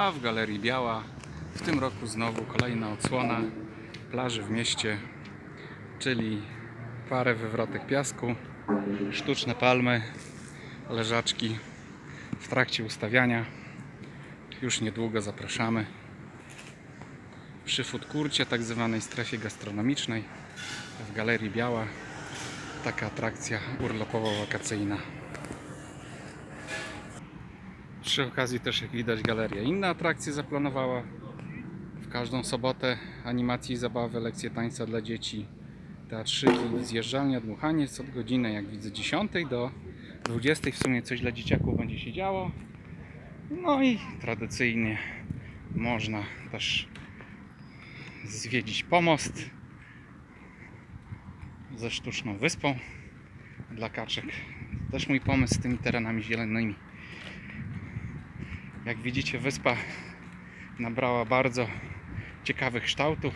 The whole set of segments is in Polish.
A w Galerii Biała w tym roku znowu kolejna odsłona plaży w mieście, czyli parę wywrotek piasku, sztuczne palmy, leżaczki w trakcie ustawiania. Już niedługo zapraszamy przy foodkurcie, tak zwanej strefie gastronomicznej w Galerii Biała. Taka atrakcja urlopowo-wakacyjna. Przy okazji też jak widać galeria inne atrakcje zaplanowała. W każdą sobotę animacji i zabawy, lekcje tańca dla dzieci, teatrzyki, zjeżdżalnia, dmuchaniec od godziny jak widzę 10 do 20 w sumie coś dla dzieciaków będzie się działo. No i tradycyjnie można też zwiedzić pomost ze sztuczną wyspą dla kaczek. Też mój pomysł z tymi terenami zielonymi. Jak widzicie, wyspa nabrała bardzo ciekawych kształtów.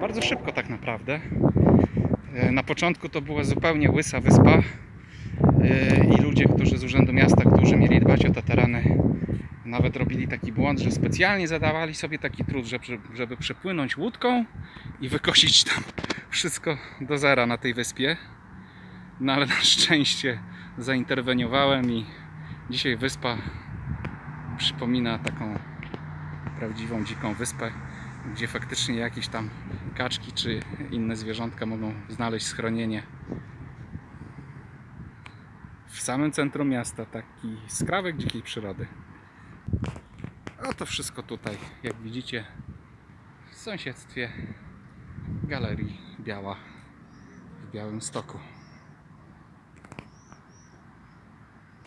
Bardzo szybko, tak naprawdę. E, Na początku to była zupełnie łysa wyspa e, i ludzie, którzy z Urzędu Miasta, którzy mieli dbać o te tereny, nawet robili taki błąd, że specjalnie zadawali sobie taki trud, żeby, przepłynąć łódką i wykosić tam wszystko do zera na tej wyspie. No ale na szczęście zainterweniowałem i dzisiaj wyspa przypomina taką prawdziwą dziką wyspę, gdzie faktycznie jakieś tam kaczki czy inne zwierzątka mogą znaleźć schronienie. W samym centrum miasta taki skrawek dzikiej przyrody. A to wszystko tutaj, jak widzicie, w sąsiedztwie Galerii Biała w Białym Stoku.